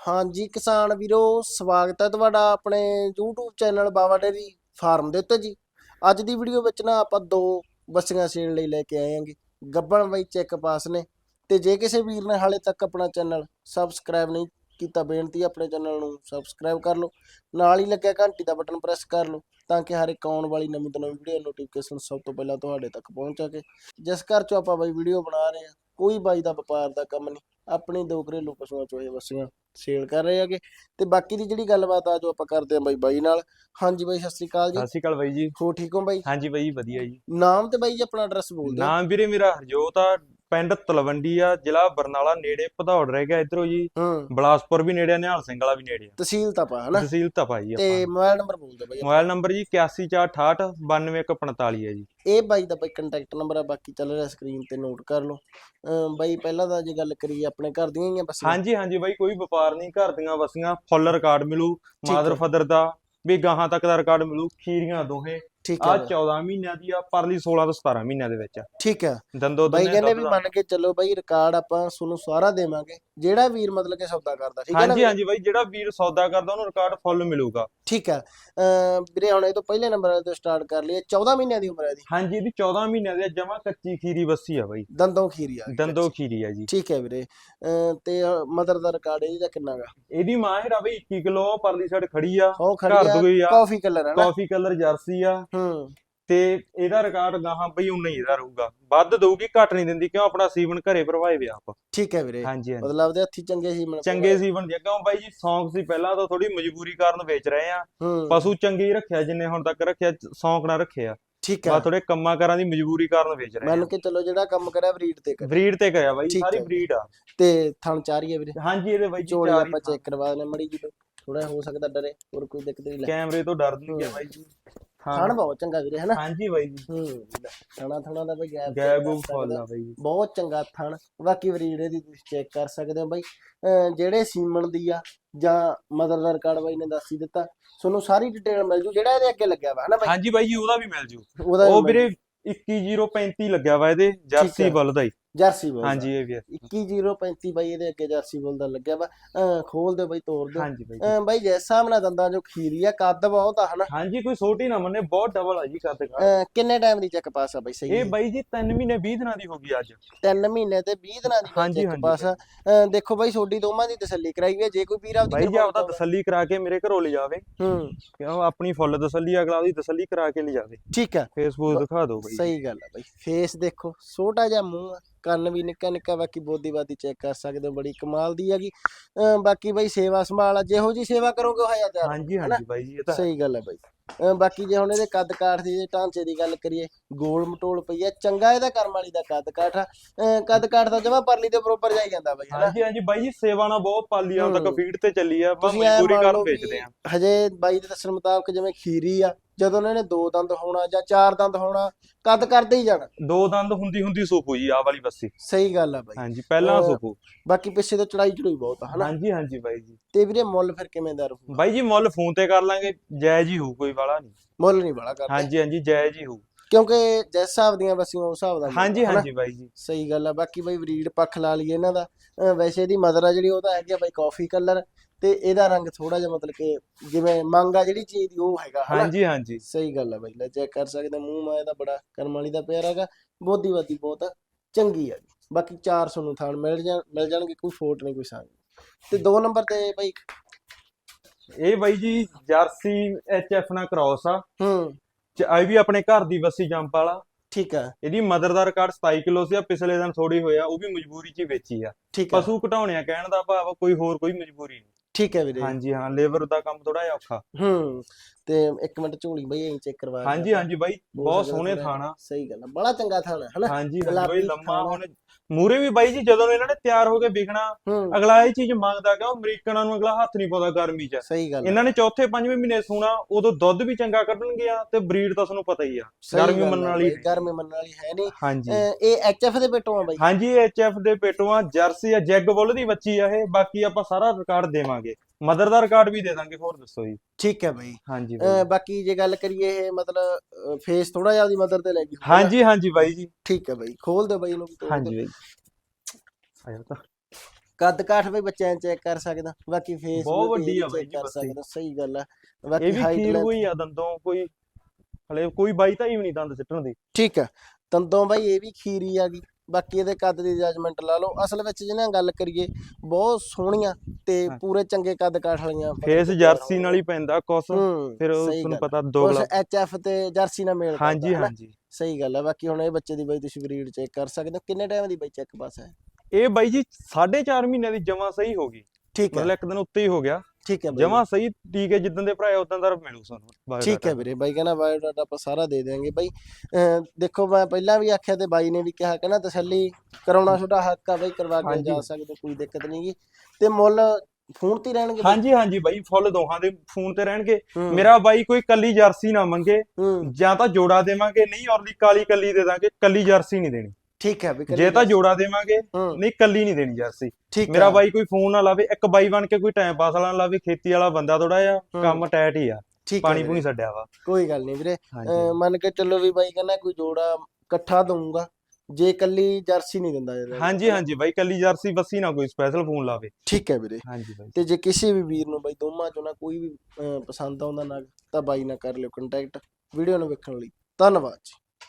ਹਾਂਜੀ ਕਿਸਾਨ ਵੀਰੋ, ਸਵਾਗਤ ਹੈ ਤੁਹਾਡਾ ਆਪਣੇ YouTube channel Bawa dairy farm ਦੇ ਉੱਤੇ ਜੀ। ਅੱਜ ਦੀ ਵੀਡੀਓ ਵਿੱਚ ਨਾ ਆਪਾਂ ਦੋ ਬੱਸੀਆਂ ਸੇਲ ਲਈ ਲੈ ਕੇ ਆਏ ਆਂਗੇ ਗੱਬਣ ਬਾਈ ਚੈੱਕ ਪਾਸ ਨੇ ਤੇ ਜੇ ਕਿਸੇ ਵੀਰ ਨੇ ਹਾਲੇ ਤੱਕ ਆਪਣਾ ਚੈਨਲ ਸਬਸਕ੍ਰਾਈਬ ਨਹੀਂ ਕੀਤਾ, ਬੇਨਤੀ ਆਪਣੇ ਚੈਨਲ ਨੂੰ ਸਬਸਕ੍ਰਾਈਬ ਕਰ ਲਓ। ਨਾਲ ਹੀ ਲੱਗਿਆ ਘੰਟੀ ਦਾ ਬਟਨ ਪ੍ਰੈਸ ਕਰ ਲਓ ਤਾਂ ਕਿ ਹਰ ਇੱਕ ਆਉਣ ਵਾਲੀ ਨਵੀਂ ਤੋਂ ਨਵੀਂ ਵੀਡੀਓ ਨੋਟੀਫਿਕੇਸ਼ਨ ਸਭ ਤੋਂ ਪਹਿਲਾਂ ਤੁਹਾਡੇ ਤੱਕ ਪਹੁੰਚ ਸਕੇ ਜਿਸ ਘਰ ਚੋਂ ਆਪਾਂ ਬਾਈ ਵੀਡੀਓ ਬਣਾ ਰਹੇ ਆ ਕੋਈ ਬਾਈ ਦਾ ਵਪਾਰ ਦਾ ਕੰਮ ਨਹੀਂ, ਆਪਣੇ ਦੋ ਘਰੇਲੂ ਪਸ਼ੂਆਂ ਚੋਂ ਇਹ ਬੱਸੀਆਂ। ਸੇਲ ਕਰ ਰਹੇ ਹੈਗੇ। ਤੇ ਬਾਕੀ ਦੀ ਜਿਹੜੀ ਗੱਲਬਾਤ ਆ ਜੋ ਆਪਾਂ ਕਰਦੇ ਆਂ ਬਾਈ ਬਾਈ ਨਾਲ। ਹਾਂਜੀ ਬਾਈ ਸਤਿ ਸ੍ਰੀ ਅਕਾਲ ਜੀ। ਸਤਿ ਸ਼੍ਰੀ ਅਕਾਲ ਬਾਈ ਜੀ। ਹੋ ਠੀਕ ਹੋ ਬਾਈ? ਹਾਂਜੀ ਬਾਈ ਵਧੀਆ ਜੀ। ਨਾਮ ਤੇ ਬਾਈ ਜੀ ਆਪਣਾ ਐਡਰੈਸ ਬੋਲ ਦਿਓ। ਨਾਮ ਵੀਰੇ ਮੇਰਾ ਹਰਜੋਤ ਆ ਪਿੰਡ ਤਲਵੰਡੀ ਆ ਜ਼ਿਲ੍ਹਾ ਬਰਨਾਲਾ ਨੇੜੇ ਭਦੌੜ ਰਹਿ ਗਿਆ ਇਧਰੋਂ ਜੀ। ਹੂੰ। ਬਲਾਸਪੁਰ ਵੀ ਨੇੜੇ ਆ ਨਿਹਾਲ ਸਿੰਘ ਵਾਲਾ ਵੀ ਨੇੜੇ ਆ। ਤਹਿਸੀਲ ਤਾਂ ਪਾ ਹਨਾ? ਤਹਿਸੀਲ ਤਪਾ ਜੀ ਤੇ ਆਪਾਂ। ਮੋਬਾਈਲ ਨੰਬਰ ਬੋਲ ਦਿਓ ਬਾਈ। ਮੋਬਾਈਲ ਨੰਬਰ ਜੀ 8148 92145 ਹੈ ਜੀ। ਇਹ ਬਾਈ ਦਾ ਬਾਈ ਕੰਟੈਕਟ ਨੰਬਰ ਆ ਬਾਕੀ ਚੱਲ ਰਿਹਾ ਸਕਰੀਨ ਤੇ ਨੋਟ ਕਰ ਲਓ। ਅਮ ਬਾਈ ਪਹਿਲਾਂ ਤਾਂ ਜੇ ਗੱਲ ਕਰੀਏ ਆਪਣੇ ਘਰ ਦੀਆਂ ਹੀ ਆ ਬਸ। ਹਾਂਜੀ ਹਾਂਜੀ ਬਾਈ ਕੋਈ ਵਪਾਰ ਨਹੀਂ ਘਰ ਦੀਆਂ ਵਸੀਆਂ ਫੁੱਲ ਰਿਕਾਰਡ ਮਿਲੂ ਹੈ। ਮਾਦਰ ਫਾਦਰ ਦਾ ਵੀ ਗਾਹਾਂ ਤੱਕ ਦਾ ਰਿਕਾਰਡ ਮਿਲੂ ਖੀਰੀਆਂ ਦੋਹੇ। ਠੀਕ ਆ ਹੈ। 14 ਮਹੀਨਿਆਂ ਦੀ ਆ ਪਰਲੀ 16 ਤੋਂ 17 ਮਹੀਨਿਆਂ ਦੇ ਵਿੱਚ। ਆ। ਠੀਕ ਹੈ। ਦੰਦੋ ਬਾਈ ਦੋਨੇ ਕਹਿੰਦੇ ਦੁੱਧ ਵੀ ਦਾ- ਮੰਨ ਕੇ ਚੱਲੋ ਬਾਈ ਰਿਕਾਰਡ ਆਪਾਂ ਤੁਹਾਨੂੰ ਸਾਰਾ ਦੇਵਾਂਗੇ। ਜਿਹੜਾ ਵੀਰ ਮਤਲਬ ਕਿ ਸੌਦਾ ਕਰਦਾ ਠੀਕ ਹੈ ਨਾ ਹਾਂਜੀ ਹਾਂਜੀ ਬਾਈ ਜਿਹੜਾ ਵੀਰ ਸੌਦਾ ਕਰਦਾ ਉਹਨੂੰ ਰਿਕਾਰਡ ਫੁੱਲ ਮਿਲੂਗਾ। ਠੀਕ ਹੈ। ਵੀਰੇ ਹੁਣ ਇਹ ਤੋਂ ਪਹਿਲੇ ਨੰਬਰ ਤੋਂ ਸਟਾਰਟ ਕਰ ਲਈਏ। 14 ਮਹੀਨਿਆਂ ਦੀ ਉਮਰ ਹੈ ਦੀ ਹਾਂਜੀ ਇਹਦੀ 14 ਮਹੀਨਿਆਂ ਦੀ ਜਮਾ ਕੱਚੀ ਖੀਰੀ ਵੱਸੀ ਆ ਬਾਈ। ਦੰਦੋਂ ਖੀਰੀ ਆ ਦੰਦੋ ਖੀਰੀ ਆ ਜੀ। ਠੀਕ ਹੈ ਵੀਰੇ। ਤੇ ਮਦਰ ਦਾ ਰਿਕਾਰਡ ਇਹਦਾ ਕਿੰਨਾ ਗਾ ਇਹਦੀ ਮਾਹਿਰ ਆ ਬਈ 21 ਕਿਲੋ ਪਰਲੀ ਸਾਈਡ ਖੜੀ ਆ ਘਰ ਦੂਈ ਆ। ਕਾਫੀ ਕਲਰ ਹੈ ਨਾ। ਕਾਫੀ ਕਲਰ ਜਰਸੀ ਆ। ਹੂੰ। ਤੇ ਇਹਦਾ ਰਿਕਾਰਡ ਗਾਹਾਂ ਬਈ ਉਨਾ ਹੀ ਇਹਦਾ ਰਹੂਗਾ। ਵੱਧ ਦਊਗੀ ਘੱਟ ਨਹੀਂ ਦਿੰਦੀ ਕਿਉਂ? ਆਪਣਾ ਸੀਵਨ ਘਰੇ ਭਰਵਾਏ ਵੇ ਆਪ। ਠੀਕ ਹੈ ਵੀਰੇ। ਹਾਂਜੀ ਹਾਂਜੀ। ਮਤਲਬ ਉਹਦੇ ਹੱਥੀ ਚੰਗੇ ਸੀ ਮਨ ਚੰਗੇ ਸੀਵਨ ਦੀ ਕਿਉਂ ਬਾਈ ਜੀ ਸੌਂਕ ਸੀ ਪਹਿਲਾਂ ਤਾਂ ਥੋੜੀ ਮਜਬੂਰੀ ਕਾਰਨ ਵੇਚ ਰਹੇ ਆ। ਹੂੰ। ਪਸ਼ੂ ਚੰਗੇ ਹੀ ਰੱਖਿਆ ਜਿੰਨੇ ਹੁਣ ਤੱਕ ਰੱਖਿਆ ਸੌਂਕ ਨਾ ਰੱਖਿਆ ਠੀਕ ਹੈ। ਬਸ ਥੋੜੇ ਕੰਮਾਂ ਕਾਰਾਂ ਦੀ ਮਜਬੂਰੀ ਕਾਰਨ ਵੇਚ ਰਹੇ ਮੰਨ ਆ ਕੇ ਚੱਲੋ ਜਿਹੜਾ ਕੰਮ ਕਰਿਆ ਬਰੀਡ ਤੇ ਕਰ ਬਰੀਡ ਤੇ ਕਰਿਆ ਬਾਈ ਠੀਕ ਸਾਰੀ ਹੈ। ਬਰੀਡ ਆ। ਤੇ ਥਣ ਚਾਰੀ ਹੈ ਵੀਰੇ। ਹਾਂਜੀ ਇਹਦੇ ਬਾਈ ਜੀ ਚਾਰ ਹੀ ਆਪਾਂ ਚੈੱਕ ਕਰਵਾ ਲੈਣੇ ਮੜੀ ਜੀ ਥੋੜਾ ਹੋ ਸਕਦਾ ਡਰੇ ਹੋਰ ਕੋਈ ਦਿੱਕਤ ਨਹੀਂ ਲੈ। ਕੈਮਰੇ ਤੋਂ ਡਰ ਨਹੀਂ ਗਿਆ ਬਾਈ ਜੀ। ਥਣ ਬਹੁਤ ਚੰਗਾ ਵੀਰੇ ਹਨਾ? ਹਾਂਜੀ ਬਾਈ ਜੀ। ਹੂੰ ਥਣਾ ਥਣਾ ਦਾ ਬਈ ਗੈਪ ਗੈਬ ਗੂਬ ਫੁੱਲ ਆ ਬਾਈ ਜੀ। ਬਹੁਤ ਚੰਗਾ ਥਣ। ਬਾਕੀ ਬਰੀਡ ਇਹਦੀ ਤੁਸੀਂ ਚੈੱਕ ਕਰ ਸਕਦੇ ਹੋ ਬਾਈ ਜਿਹੜੇ ਸੀਮਨ ਦੀ ਆ ਜਾਂ ਮਦਰ ਦਾ ਰਿਕਾਰਡ ਬਾਈ ਨੇ ਦੱਸ ਹੀ ਦਿੱਤਾ ਤੁਹਾਨੂੰ ਸਾਰੀ ਡਿਟੇਲ ਮਿਲ ਜੂ ਜਿਹੜਾ ਇਹਦੇ ਅੱਗੇ ਲੱਗਿਆ ਵਾ ਹਨਾ ਬਾਈ? ਹਾਂਜੀ ਬਾਈ ਜੀ ਉਹਦਾ ਵੀ ਮਿਲ ਜੂ। ਉਹ ਵੀਰੇ 21035 ਲੱਗਿਆ ਵਾ ਇਹਦੇ। ਜਰਸੀ ਬੁੱਲ ਦਾ ਹੀ ਜਰਸੀ ਬੋਲ ਹਾਂਜੀ ਇਹ ਵੀ ਹੈ। 21035 ਬਾਈ ਇਹਦੇ ਅੱਗੇ ਜਰਸੀ ਬੋਲ ਦਾ ਲੱਗਿਆ ਵਾ। ਅਹ ਖੋਲ ਦਿਓ ਬਾਈ ਤੋੜ ਦਿਓ। ਹਾਂਜੀ ਬਾਈ ਜੀ। ਅਹ ਬਾਈ ਜਿਸ ਨਾਲ ਦੰਦਾਂ ਜੋ ਖੀਰੀ ਆ ਕੱਦ ਬਹੁਤ ਆ ਹਨਾ। ਹਾਂਜੀ ਕੋਈ ਛੋਟੀ ਨਾ ਮੰਨੇ ਬਹੁਤ ਡਬਲ ਆ ਜੀ ਕੱਦ। ਅਹ ਕਿੰਨੇ ਟਾਈਮ ਦੀ ਚੈੱਕ ਪਾਸ ਆ ਬਾਈ ਸਹੀ ਇਹ ਬਾਈ ਜੀ 3 ਮਹੀਨੇ 20 ਦਿਨਾਂ ਦੀ ਹੋ ਗਈ ਅੱਜ। 3 ਮਹੀਨੇ ਤੇ 20 ਦਿਨਾਂ ਦੀ ਹਾਂਜੀ, ਚੈੱਕ ਹਾਂਜੀ ਪਾਸ ਆ। ਅਹ ਦੇਖੋ ਬਾਈ ਛੋਡੀ ਦੋਵਾਂ ਦੀ ਤਸੱਲੀ ਕਰਾਈ ਵੀ ਆ, ਜੇ ਕੋਈ ਵੀਰ ਆਪਦੀ ਬਾਈ ਜੀ ਆਪਦਾ ਤਸੱਲੀ ਕਰਾ ਕੇ ਮੇਰੇ ਘਰੋਂ ਲੈ ਜਾਵੇ ਹੂੰ। ਕਿਉਂ? ਆਪਣੀ ਫੁੱਲ ਤਸੱਲੀ ਅਗਲਾ ਉਹਦੀ ਤਸੱਲੀ ਕਰਾ ਕੇ ਲੈ ਜਾਵੇ ਠੀਕ ਆ। ਫੇਸਬੁੱਕ ਦਿਖਾ ਦਿਓ ਬਾਈ ਸਹੀ ਗੱਲ ਆ ਬਾਈ। ਫੇਸ ਦੇਖੋ ਛੋਟਾ ਜਿਹਾ ਮੂੰਹ ਆ। ਕੰਨ ਵੀ ਨਿੱਕਾ ਨਿੱਕਾ ਬਾਕੀ ਬੋਦੀ ਬਾਦੀ ਚੈੱਕ ਕਰ ਸਕਦੇ ਹੋ ਬੜੀ ਕਮਾਲ ਦੀ ਹੈਗੀ। ਬਾਕੀ ਬਾਈ ਸੇਵਾ ਸੰਭਾਲ ਆ ਜਿਹੋ ਜੀ ਸੇਵਾ ਕਰੋਗੇ ਉਹ ਹਜ਼ਾਰ ਤਿਆਰ ਹਾਂਜੀ ਹਾਂਜੀ ਬਾਈ ਜੀ ਇਹ ਤਾਂ ਸਹੀ ਗੱਲ ਹੈ ਬਾਈ। ਬਾਕੀ ਜੇ ਹੁਣ ਇਹਦੇ ਕੱਦ ਕਾਠ ਦੀ ਢਾਂਚੇ ਦੀ ਗੱਲ ਕਰੀਏ ਗੋਲ ਮਟੋਲ ਪਈ ਆ ਚੰਗਾ ਇਹਦਾ ਕਰਮ ਵਾਲੀ ਦਾ ਕੱਦ ਕਾਠ ਕੱਦ ਕਾਠ ਦਾ ਜਮਾ ਪਰਲੀ ਦੇ ਬਰੋਬਰ ਜਾਈ ਜਾਂਦਾ ਬਾਈ ਹਾਂਜੀ ਹਾਂਜੀ ਬਾਈ ਜੀ ਸੇਵਾ ਨਾਲ ਬਹੁਤ ਪਾਲੀ ਆ ਹੁਣ ਤੱਕ ਹੂੰ। ਫੀਡ ਤੇ ਚੱਲੀ ਆ ਬਸ ਮੰਨ ਕਾਰਨ ਵੇਚਦੇ ਆ। ਹਜੇ ਬਾਈ ਦੇ ਦੱਸਣ ਮੁਤਾਬਕ ਜਿਵੇਂ ਖੀਰੀ ਆ ਜਦੋਂ ਉਹਨਾਂ ਨੇ ਦੋ ਦੰਦ ਹੋਣਾ ਜਾਂ ਚਾਰ ਦੰਦ ਹੋਣਾ ਕੱਦ ਕਰਦੇ ਹੀ ਜਾਣਾ। ਦੋ ਦੰਦ ਹੁੰਦੀ ਹੁੰਦੀ ਸੋਪੂ ਜੀ ਆ ਵਾਲੀ ਬੱਸੀ। ਸਹੀ ਗੱਲ ਆ ਬਾਈ। ਹਾਂਜੀ ਪਹਿਲਾਂ ਸੋਪੂ ਬਾਕੀ ਪਿੱਛੇ ਤੋਂ ਚੜਾਈ ਚੜੂਈ ਬਹੁਤ ਆ ਹਨਾ? ਹਾਂਜੀ ਹਾਂਜੀ ਬਾਈ ਜੀ। ਤੇ ਵੀਰੇ ਮੁੱਲ ਫਿਰ ਕਿਵੇਂ ਦਾ ਰਹੂ ਬਾਈ ਜੀ ਮੁੱਲ ਫੋਨ ਤੇ ਕਰ ਲਾਂਗੇ ਜਾਇਜ਼ ਹੀ ਹੋਊ ਕੋਈ ਵਾਲਾ ਨਹੀਂ। ਮੁੱਲ ਨਹੀਂ ਬੜਾ ਕਰਦੇ। ਹਾਂਜੀ ਹਾਂਜੀ ਜਾਇਜ਼ ਹੀ ਹੋਊ। ਕਿਉਂਕਿ ਜਿਸ ਹਿਸਾਬ ਦੀਆਂ ਵਸੀਆਂ ਉਸ ਹਿਸਾਬ ਦਾ ਹਾਂਜੀ? ਹਾਂਜੀ ਬਾਈ ਜੀ। ਸਹੀ ਗੱਲ ਆ ਬਾਕੀ ਬਈ ਬਰੀਡ ਪੱਖ ਲਾ ਲਈਏ ਇਹਨਾਂ ਦਾ। ਵੈਸੇ ਇਹਦੀ ਮਦਰ ਆ ਜਿਹੜੀ ਉਹ ਤਾਂ ਹੈਗੀ ਆ ਬਈ ਕਾਫੀ ਕਲਰ ਤੇ ਇਹਦਾ ਰੰਗ ਥੋੜਾ ਜਿਹਾ ਮਤਲਬ ਕਿ ਜਿਵੇਂ ਮੰਗ ਆ ਜਿਹੜੀ ਚੀਜ਼ ਦੀ ਉਹ ਹੈਗਾ ਹਨਾ? ਹਾਂਜੀ ਹਾਂਜੀ। ਸਹੀ ਗੱਲ ਆ ਬਈ ਲੈ ਚੈੱਕ ਕਰ ਸਕਦੇ ਹੋ, ਮੂੰਹ ਮਾ ਇਹਦਾ ਬੜਾ ਕਰਮ ਵਾਲੀ ਦਾ ਪਿਆਰ ਹੈਗਾ ਬੋਦੀ ਬਾਦੀ ਬਹੁਤ ਚੰਗੀ ਆ ਬਾਕੀ 400 ਨੂੰ ਥਾਣ ਮਿਲ ਜਾ ਮਿਲ ਜਾਣਗੇ ਕੋਈ ਫੋਟ ਨਹੀਂ ਕੋਈ ਸੰਗ ਤੇ ਦੋ ਨੰਬਰ ਤੇ ਬਈ ਇਹ ਬਾਈ ਜੀ ਜਰਸੀ ਐਚਐਫ ਨਾਲ ਕ੍ਰਾਸ ਆ। ਹੂੰ। ਚ- ਇਹ ਵੀ ਆਪਣੇ ਘਰ ਦੀ ਬੱਸੀ ਜੰਪ ਵਾਲਾ। ਠੀਕ ਆ। ਇਹਦੀ ਮਦਰ ਦਾ ਰਿਕਾਰਡ 27 ਕਿਲੋ ਸੀ ਆ ਪਿਛਲੇ ਦਿਨ ਥੋੜੀ ਹੋਇਆ ਉਹ ਵੀ ਮਜਬੂਰੀ 'ਚ ਹੀ ਵੇਚੀ ਆ। ਠੀਕ ਆ। ਪਸ਼ੂ ਘਟਾਉਣੇ ਆ ਕਹਿਣ ਦਾ ਭਾਵ ਕੋਈ ਹੋਰ ਕੋਈ ਮਜਬੂਰੀ ਨਹੀਂ। ਠੀਕ ਹੈ ਵੀਰੇ। ਹਾਂਜੀ ਹਾਂ ਲੇਬਰ ਦਾ ਕੰਮ ਥੋੜਾ ਜਿਹਾ ਔਖਾ। ਹੂੰ। ਤੇ ਇੱਕ ਮਿੰਟ ਝੋਲੀ ਬਈ ਐਂ ਚੈੱਕ ਕਰਵਾ ਹਾਂਜੀ ਹਾਂਜੀ ਬਾਈ ਬਹੁਤ ਸੋਹਣੇ ਥਾਣਾ ਸਹੀ ਗੱਲ ਆ ਬੜਾ ਚੰਗਾ ਥਾਣਾ ਹਨਾ? ਹਾਂਜੀ ਬਾਈ ਲੰਮਾ। ਹੁਣ ਮੂਰੇ ਵੀ ਬਾਈ ਜੀ ਜਦੋਂ ਇਹਨਾਂ ਨੇ ਤਿਆਰ ਹੋ ਕੇ ਵਿਕਣਾ ਅਗਲਾ ਇਹ ਚੀਜ਼ ਮੰਗਦਾ ਕਿ ਅਮਰੀਕਨਾਂ ਨੂੰ ਅਗਲਾ ਹੱਥ ਨਹੀਂ ਪਾਉਂਦਾ ਗਰਮੀ 'ਚ। ਸਹੀ ਗੱਲ। ਇਹਨਾਂ ਨੇ ਚੌਥੇ ਪੰਜਵੇਂ ਮਹੀਨੇ ਸੂਣਾ ਉਦੋਂ ਦੁੱਧ ਵੀ ਚੰਗਾ ਕੱਢਣਗੇ ਆ ਤੇ ਬਰੀਡ ਤਾਂ ਤੁਹਾਨੂੰ ਪਤਾ ਹੀ ਆ ਗਰਮੀ ਮੰਨਣ ਵਾਲੀ ਗਰਮੀ ਮੰਨਣ ਵਾਲੀ ਹੈ ਨਹੀਂ। ਹਾਂਜੀ। ਇਹ ਐਚਐਫ ਦੇ ਪੇਟੋਂ ਆ ਬਾਈ। ਹਾਂਜੀ ਐਚਐਫ ਦੇ ਪੇਟੋਂ ਆ ਜਰਸੀ ਆ ਜੈਗ ਬੁੱਲ ਦੀ ਬੱਚੀ ਆ ਇਹ ਬਾਕੀ ਆਪਾਂ ਸਾਰਾ ਰਿਕਾਰਡ ਦੇਵਾਂਗੇ। ਮਦਰ ਦਾ ਰਿਕਾਰਡ ਵੀ ਦੇ ਦਾਂਗੇ ਹੋਰ ਦੱਸੋ ਜੀ। ਠੀਕ ਹੈ ਬਾਈ। ਹਾਂਜੀ ਅਹ ਬਾਈ। ਬਾਕੀ ਜੇ ਗੱਲ ਕਰੀਏ ਇਹ ਮਤਲਬ ਫੇਸ ਥੋੜਾ ਜਿਹਾ ਉਹਦੀ ਮਦਰ ਤੇ ਲੈ ਗਈ ਹਾਂਜੀ ਹਾਂਜੀ ਬਾਈ ਜੀ। ਠੀਕ ਹੈ ਬਾਈ ਖੋਲ ਦਿਓ ਬਾਈ ਵੀ ਤੋੜ ਹਾਂਜੀ। ਬਾਈ। ਆਇਆ ਤਾਂ। ਕੱਦ ਕਾਠ ਵੀ ਬੱਚਿਆਂ ਚੈੱਕ ਕਰ ਸਕਦਾ ਬਾਕੀ ਫੇਸ ਬਹੁਤ ਵੱਡੀ ਆ ਬਾਈ ਜੀ ਕਰ ਬੱਸੀ। ਸਕਦਾ ਸਹੀ ਗੱਲ ਆ। ਇਹ ਬਾਕੀ ਵੀ ਹਾਈਟ ਖੀਰ ਹੋਈ ਆ ਦੰਦੋਂ ਕੋਈ ਹਲੇ ਕੋਈ ਬਾਈ ਤਾਂ ਹੀ ਵੀ ਨਹੀਂ ਦੰਦ ਸਿੱਟਣ ਦੀ। ਠੀਕ ਆ ਤੰਦੋਂ ਬਾਈ ਇਹ ਵੀ ਖੀਰੀ ਆ ਗਈ। ਬਾਕੀ ਇਹਦੇ ਕੱਦ ਦੀ ਜਜਮੈਂਟ ਲਾ ਲਓ। ਅਸਲ ਵਿੱਚ ਜਿਹਨਾਂ ਗੱਲ ਕਰੀਏ ਬਹੁਤ ਸੋਹਣੀਆਂ ਤੇ ਹਾਂ। ਪੂਰੇ ਚੰਗੇ ਕੱਦ ਕਾਠ ਵਾਲੀਆਂ ਫੇਸ ਜਰਸੀ ਨਾਲ ਹੀ ਪੈਂਦਾ ਹੂੰ ਫਿਰ ਗੱਲ। ਪਤਾ ਦੋਗਲਾ ਉਸ ਐਚਐਫ ਤੇ ਜਰਸੀ ਨਾਲ ਮੇਲ ਹਾਂਜੀ? ਹਾਂਜੀ। ਸਹੀ ਗੱਲ ਆ। ਬਾਕੀ ਹੁਣ ਇਹ ਬੱਚੇ ਦੀ ਬਾਈ ਤੁਸੀਂ ਬਰੀਡ ਚੈੱਕ ਕਰ ਸਕਦੇ ਹੋ। ਕਿੰਨੇ ਟਾਈਮ ਦੀ ਬਾਈ ਚੈੱਕ ਪਾਸ ਹੈ? ਇਹ ਬਾਈ ਜੀ 4.5 ਮਹੀਨਿਆਂ ਦੀ ਜਮਾ ਸਹੀ ਹੋ ਗਈ। ਠੀਕ ਹੈ। ਮਤਲਬ ਇੱਕ ਦਿਨ ਉੱਤੇ ਹੀ ਹੋ ਗਿਆ। ਠੀਕ ਹੈ ਬਾਈ ਜਮਾ ਸਹੀ ਟੀਕੇ ਜਿੱਦਾਂ ਦੇ ਭਰਾਏ ਉਦਾਂ ਦਾ ਮਿਲੂ ਸਾਨੂੰ। ਠੀਕ ਹੈ ਵੀਰੇ ਬਾਈ ਕਹਿੰਦਾ ਬਾਇਓਡਾਟਾ ਆਪਾਂ ਸਾਰਾ ਦੇ ਦੇਵਾਂਗੇ ਬਾਈ ਦੇਖੋ ਮੈਂ ਪਹਿਲਾਂ ਵੀ ਆਖਿਆ ਤੇ ਬਾਈ ਨੇ ਵੀ ਕਿਹਾ ਕਹਿੰਦਾ ਤਸੱਲੀ ਕਰਾਉਣਾ ਤੁਹਾਡਾ ਹੱਕ ਆ ਬਾਈ ਕਰਵਾ ਕੇ। ਜਾ ਸਕਦੇ ਕੋਈ ਦਿੱਕਤ ਨਹੀਂਗੀ ਤੇ ਮੁੱਲ ਫੋਨ ਤੇ ਰਹਿਣਗੇ? ਹਾਂਜੀ ਹਾਂਜੀ ਬਾਈ ਫੁੱਲ ਦੋਹਾਂ ਦੇ ਫੋਨ ਤੇ ਰਹਿਣਗੇ। ਮੇਰਾ ਬਾਈ ਕੋਈ ਕੱਲੀ ਜਰਸੀ ਨਾ ਮੰਗੇ ਜਾਂ ਤਾਂ ਜੋੜਾ ਦੇਵਾਂਗੇ ਨਹੀਂ ਔਰਲੀ ਕਾਲੀ ਕੱਲੀ ਦੇ ਦਾਂਗੇ ਕੱਲੀ ਜਰਸੀ ਨਹੀਂ ਦੇਣੀ। ਠੀਕ ਹੈ ਵੀ ਜੇ ਤਾਂ ਜੋੜਾ ਦੇਵਾਂਗੇ। ਨਹੀਂ ਕੱਲੀ ਨਹੀਂ ਦੇਣੀ ਜਰਸੀ। ਮੇਰਾ ਬਾਈ ਕੋਈ ਫੋਨ ਨਾ ਲਾਵੇ ਇੱਕ ਬਾਈ ਬਣ ਕੇ ਕੋਈ ਟਾਈਮ ਪਾਸ ਵਾਲਾ ਲਾਵੇ ਖੇਤੀ ਵਾਲਾ ਬੰਦਾ ਥੋੜਾ ਜਿਹਾ। ਕੰਮ ਟੈਟ ਹੀ ਆ। ਪਾਣੀ ਪੂਣੀ ਛੱਡਿਆ ਵਾ। ਕੋਈ ਗੱਲ ਨਹੀਂ ਵੀਰੇ। ਮੰਨ ਕੇ ਚੱਲੋ ਵੀ ਬਾਈ ਕਹਿੰਦਾ ਕੋਈ ਜੋੜਾ ਇਕੱਠਾ ਦਊਂਗਾ। ਜੇ ਕੱਲੀ ਜਰਸੀ ਨਹੀਂ ਦਿੰਦਾ ਯਾਰ ਹਾਂਜੀ ਹਾਂਜੀ ਬਾਈ ਕੱਲੀ ਜਰਸੀ ਬੱਸੀ ਨਾ ਕੋਈ ਸਪੈਸ਼ਲ ਫੋਨ ਲਾਵੇ। ਠੀਕ ਹੈ ਵੀਰੇ। ਹਾਂਜੀ ਬਾਈ। ਤੇ ਜੇ ਕਿਸੇ ਵੀ ਵੀਰ ਨੂੰ ਬਾਈ ਦੋਵਾਂ ਚੋਂ ਨਾ ਕੋਈ ਵੀ ਪਸੰਦ ਆਉਂਦਾ ਨਾ ਤਾਂ ਬਾਈ ਨਾਲ ਕਰ ਲਿਓ ਕੰਟੈਕਟ ਵੀਡੀਓ ਨੂੰ ਵੇਖਣ ਲਈ। ਧੰਨਵਾਦ ਜੀ।